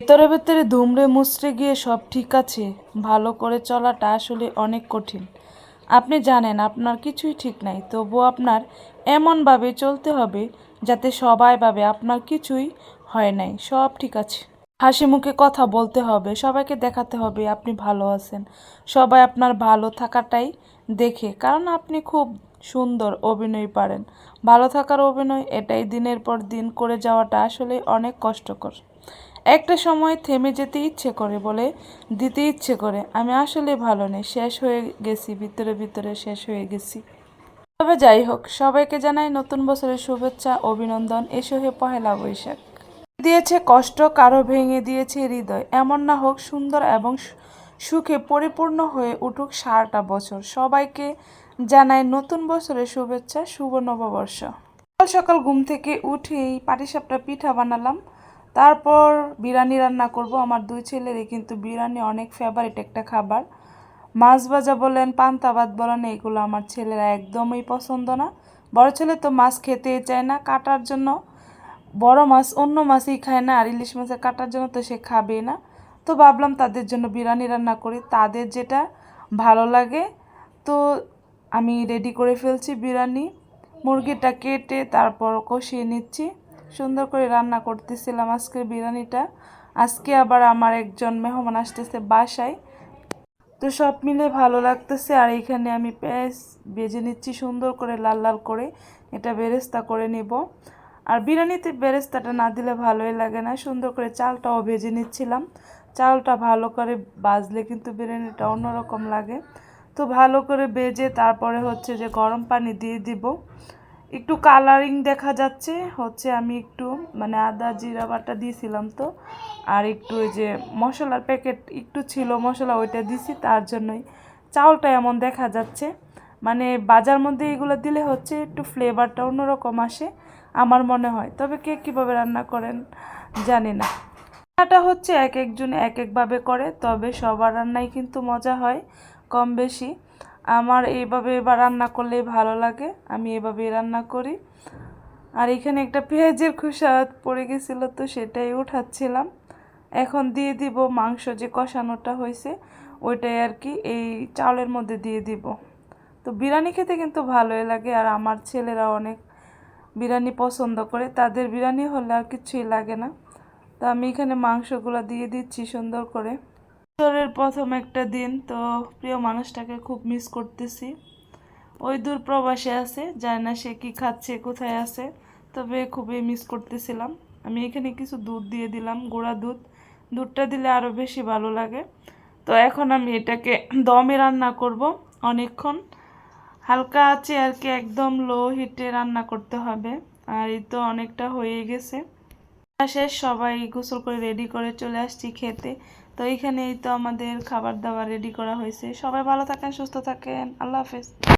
ভেতরে ভেতরে দুমড়ে মুচড়ে গিয়ে সব ঠিক আছে, ভালো করে চলাটা আসলে অনেক কঠিন। আপনি জানেন, আপনার কিছুই ঠিক নাই, তবুও আপনার এমনভাবে চলতে হবে যাতে সবাই ভাবে আপনার কিছুই হয় নাই, সব ঠিক আছে। হাসি মুখে কথা বলতে হবে, সবাইকে দেখাতে হবে আপনি ভালো আছেন। সবাই আপনার ভালো থাকাটাই দেখে, কারণ আপনি খুব সুন্দর অভিনয় পারেন। ভালো থাকার অভিনয় এটাই দিনের পর দিন করে যাওয়াটা আসলে অনেক কষ্টকর। একটা সময় থেমে যেতে ইচ্ছে করে বলে, দিতে ইচ্ছে করে। আমি আসলে ভালো নেই। শেষ হয়ে গেছি, ভিতরে ভিতরে শেষ হয়ে গেছি। তবে যাই হোক, সবাইকে জানাই নতুন বছরের শুভেচ্ছা, অভিনন্দন। এসো হে পহেলা বৈশাখ। দিয়েছে কষ্ট, কারও ভেঙে দিয়েছে হৃদয়। এমন না হোক, সুন্দর এবং সুখে পরিপূর্ণ হয়ে উঠুক সারাটা বছর। সবাইকে জানাই নতুন বছরের শুভেচ্ছা, শুভ নববর্ষ। সকাল সকাল ঘুম থেকে উঠেই পাটিসাপটা পিঠা বানালাম। তারপর বিরিয়ানি রান্না করব। আমার দুই ছেলেরই কিন্তু বিরিয়ানি অনেক ফেভারিট একটা খাবার। মাছ ভাজা বলেন, পান্তা ভাত বলেন, এগুলো আমার ছেলেরা একদমই পছন্দ না। বড় ছেলে তো মাছ খেতেই চায় না কাটার জন্য। বড় মাছ অন্য মাছই খায় না, আর ইলিশ মাছের কাটার জন্য তো সে খাবেই না। তো ভাবলাম তাদের জন্য বিরিয়ানি রান্না করি, তাদের যেটা ভালো লাগে। তো আমি রেডি করে ফেলছি বিরিয়ানি। মুরগিটা কেটে তারপর কষিয়ে নিচ্ছি। সুন্দর করে রান্না করতেছিলাম আজকের বিরিয়ানিটা। আজকে আবার আমার একজন মেহমান আসতেছে বাসায়। তো সব মিলে ভালো লাগতেছে, আর এখানে আমি পেঁয়াজ ভেজে নিচ্ছি সুন্দর করে, লাল লাল করে। এটা বেরেস্তা করে নিব। আর বিরিয়ানিতে বেরেস্তাটা না দিলে ভালোই লাগে না। সুন্দর করে চালটাও ভেজে নিচ্ছিলাম। চালটা ভালো করে বাজলে কিন্তু বিরিয়ানিটা অন্যরকম লাগে। তো ভালো করে বেজে তারপরে হচ্ছে যে গরম পানি দিয়ে দিব। একটু কালারিং দেখা যাচ্ছে। হচ্ছে আমি একটু মানে আদা, জিরা বাটা দিয়েছিলাম তো। আর একটু ওই যে মশলার প্যাকেট একটু ছিল মশলা, ওইটা দিছি। তার জন্যই চাউলটা এমন দেখা যাচ্ছে। মানে বাজার মধ্যে এগুলো দিলে হচ্ছে একটু ফ্লেভারটা অন্যরকম আসে, আমার মনে হয়। তবে কে কীভাবে রান্না করেন, জানি না। রান্নাটা হচ্ছে এক একজন এক একভাবে করে, তবে সবার রান্নাই কিন্তু মজা হয়, কম বেশি। আমার এইভাবে এবার রান্না করলেই ভালো লাগে, আমি এভাবে রান্না করি। আর এখানে একটা পেঁয়াজের খোসা পড়ে গেছিল তো সেটাই উঠাচ্ছিলাম। এখন দিয়ে দিব মাংস যে কষানোটা হয়েছে, ওইটাই আর কি এই চাউলের মধ্যে দিয়ে দিব। তো বিরিয়ানি খেতে কিন্তু ভালোই লাগে আর আমার ছেলেরা অনেক বিরিয়ানি পছন্দ করে, তাদের বিরিয়ানি হলে আর কিছুই লাগে না। তো আমি এখানে মাংসগুলো দিয়ে দিচ্ছি সুন্দর করে। বছরের প্রথম একটা দিন, তো প্রিয় মানুষটাকে খুব মিস করতেছি। ওই দূর প্রবাসে আছে, জানি না সে কি খাচ্ছে, কোথায় আছে, তবে খুবই মিস করতেছিলাম। আমি এখানে কিছু দুধ দিয়ে দিলাম, গুঁড়া দুধ। দুধটা দিলে আরও বেশি ভালো লাগে। তো এখন আমি এটাকে দমে রান্না করব অনেকক্ষণ। হালকা আছে আর কি, একদম লো হিটে রান্না করতে হবে। আর এই তো অনেকটা হয়ে গেছে। শেষ সবাই গোসল করে রেডি করে চলে আসছি খেতে। তো এইখানেই তো আমাদের খাবার দাবার রেডি করা হয়েছে। সবাই ভালো থাকেন, সুস্থ থাকেন। আল্লাহ হাফেজ।